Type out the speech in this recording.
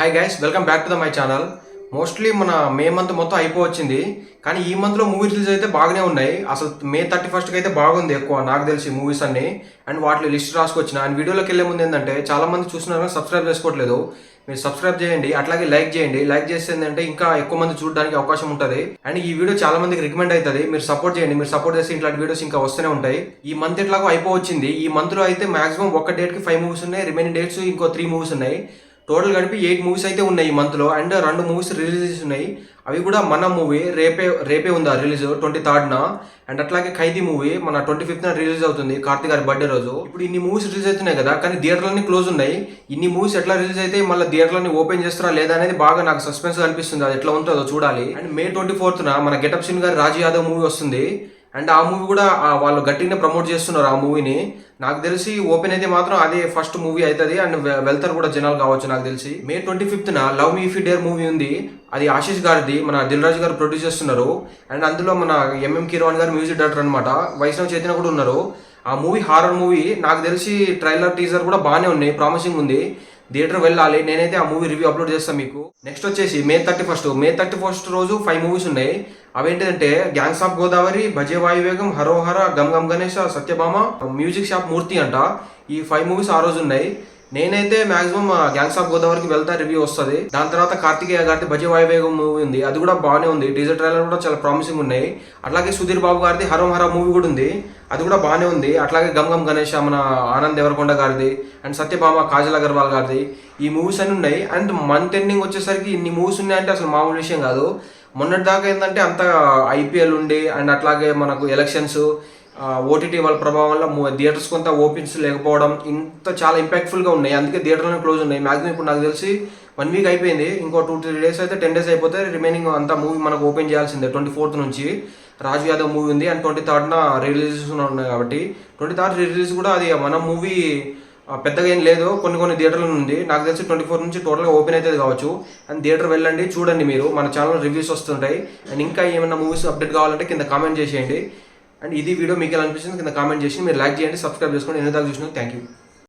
Hi guys welcome back to the my channel mostly మన May month మొత్తం అయిపోవచ్చింది. కానీ ఈ మంత్లో మూవీ రిలీజ్ అయితే బాగానే ఉన్నాయి. అసలు మే థర్టీ ఫస్ట్కి అయితే బాగుంది ఎక్కువ నాకు తెలిసి మూవీస్ అన్ని. అండ్ వాటిలో లిస్ట్ రాసుకొచ్చిన. అండ్ వీడియోలోకి వెళ్ళే ముందు ఏంటంటే చాలా మంది చూస్తున్నారు సబ్స్క్రైబ్ చేసుకోవట్లేదు. మీరు సబ్స్క్రైబ్ చేయండి. అట్లాగే లైక్ చేయండి. లైక్ చేస్తే ఏంటంటే ఇంకా ఎక్కువ మంది చూడడానికి అవకాశం ఉంటుంది. అండ్ ఈ వీడియో చాలా మందికి రికమెండ్ అవుతుంది మీరు సపోర్ట్ చేయండి. మీరు సపోర్ట్ చేస్తే ఇట్లాంటి వీడియోస్ ఇంకా వస్తూనే ఉంటాయి. ఈ మంత్ ఎట్లాగో అయిపోవచ్చింది. ఈ మంత్లో అయితే మాక్సిమం ఒక డేట్కి ఫైవ్ మూవీస్ ఉన్నాయి. రిమైనింగ్ డేట్స్ ఇంకో త్రీ మూవీస్ ఉన్నాయి. టోటల్ కలిపి ఎయిట్ మూవీస్ అయితే ఉన్నాయి ఈ మంత్లో అండ్ రెండు మూవీస్ రిలీజెస్ ఉన్నాయి. అవి కూడా మన మూవీ రేపే రేపే ఉందా రిలీజ్ ట్వంటీ థర్డ్న అండ్ అట్లాగే ఖైదీ మూవీ మన ట్వంటీ ఫిఫ్త్న రిలీజ్ అవుతుంది. కార్తీక్ గారి బర్త్డే రోజు. ఇప్పుడు ఇన్ని మూవీస్ రిలీజ్ అవుతున్నాయి కదా కానీ థియేటర్లన్నీ క్లోజ్ ఉన్నాయి. ఇన్ని మూవీస్ ఎట్లా రిలీజ్ అయితే మళ్ళీ థియేటర్లన్నీ ఓపెన్ చేస్తారా లేదా అనేది బాగా నాకు సస్పెన్స్ అనిపిస్తుంది. అది ఎట్లా ఉంటుందో చూడాలి. అండ్ మే ట్వంటీ ఫోర్త్న మన గెటప్ సిన్ గారి రాజు యాదవ్ మూవీ వస్తుంది. అండ్ ఆ మూవీ కూడా వాళ్ళు గట్టిగానే ప్రమోట్ చేస్తున్నారు ఆ మూవీని నాకు తెలిసి ఓపెన్ అయితే మాత్రం అదే ఫస్ట్ మూవీ అవుతుంది అండ్ వెళ్తారు కూడా జనాలు కావచ్చు నాకు తెలిసి. May twenty ఫిఫ్త్న love me if dare movie ఉంది. అది ఆశీష్ గారిది మన దిల్ రాజు గారు ప్రొడ్యూస్ చేస్తున్నారు. అండ్ అందులో మన ఎంఎం కిరవాణి గారు మ్యూజిక్ డైరెక్టర్ అనమాట వైష్ణవ్ చైతన్య కూడా ఉన్నారు. ఆ మూవీ హారర్ మూవీ నాకు తెలిసి ట్రైలర్ టీజర్ కూడా బాగానే ఉన్నాయి. ప్రామిసింగ్ ఉంది. థియేటర్ వెళ్ళాలి. నేనైతే ఆ మూవీ రివ్యూ అప్లోడ్ చేస్తాను మీకు. నెక్స్ట్ వచ్చేసి May thirty first May thirty first రోజు ఫైవ్ మూవీస్ ఉన్నాయి. అవేంటిదంటే గ్యాంగ్స్ ఆఫ్ గోదావరి భజే వాయువేగం హరోహర గమ్ గమ్ గణేష సత్యభామ మ్యూజిక్ షాప్ మూర్తి అంట. ఈ ఫైవ్ మూవీస్ ఆ రోజు ఉన్నాయి. నేనైతే మాక్సిమం గ్యాంగ్స్ ఆఫ్ గోదావరికి వెళ్తా రివ్యూ వస్తుంది. దాని తర్వాత కార్తికేయ గారిది భజ వాయువేగం మూవీ ఉంది. అది కూడా బాగానే ఉంది. టీజర్ ట్రైలర్ కూడా చాలా ప్రామిసింగ్ ఉన్నాయి. అట్లాగే సుధీర్ బాబు గారిది హరం హర మూవీ కూడా ఉంది. అది కూడా బాగానే ఉంది. అట్లాగే గమ్ గమ్ గణేష్ మన ఆనంద్ దేవరకొండ గారిది అండ్ సత్యభామ కాజల్ అగర్వాల్ గారిది ఈ మూవీస్ అన్ని ఉన్నాయి. అండ్ మంత్ ఎండింగ్ వచ్చేసరికి ఇన్ని మూవీస్ ఉన్నాయంటే అసలు మామూలు విషయం కాదు. మొన్నటి దాకా ఏంటంటే అంత ఐపీఎల్ ఉండి అండ్ అట్లాగే మనకు ఎలక్షన్స్ ఓటీటీ వాళ్ళ ప్రభావం వల్ల థియేటర్స్ కొంత ఓపెన్స్ లేకపోవడం ఇంత చాలా ఇంపాక్ట్ఫుల్గా ఉన్నాయి. అందుకే థియేటర్లను క్లోజ్ ఉన్నాయి. మ్యాక్సిమం ఇప్పుడు నాకు తెలిసి వన్ వీక్ అయిపోయింది. ఇంకో టూ త్రీ డేస్ అయితే టెన్ డేస్ అయిపోతే రిమైనింగ్ అంతా మూవీ మనకు ఓపెన్ చేయాల్సిందే. ట్వంటీ ఫోర్త్ నుంచి రాజు యాదవ్ మూవీ ఉంది. అండ్ ట్వంటీ థర్డ్న రిలీజెస్ ఉన్నాయి కాబట్టి. ట్వంటీ థర్డ్ రిలీజ్ కూడా అది మన మూవీ పెద్దగా ఏం లేదు. కొన్ని కొన్ని థియేటర్లు ఉంది. నాకు తెలిసి ట్వంటీ ఫోర్ నుంచి టోటల్గా ఓపెన్ అవుతుంది కావచ్చు. అండ్ థియేటర్ వెళ్ళండి చూడండి మీరు. మన ఛానల్ రివ్యూస్ వస్తుంటాయి. అండ్ ఇంకా ఏమైనా మూవీస్ అప్డేట్ కావాలంటే కింద కామెంట్ చేసేయండి. అండ్ ఇది వీడియో మీకు ఎలా అనిపిస్తుంది కింద కామెంట్ చేసి మీరు లైక్ చేయండి సబ్స్క్రైబ్ చేసుకోండి. ఎన్ని దాకా చూసినా థ్యాంక్ యూ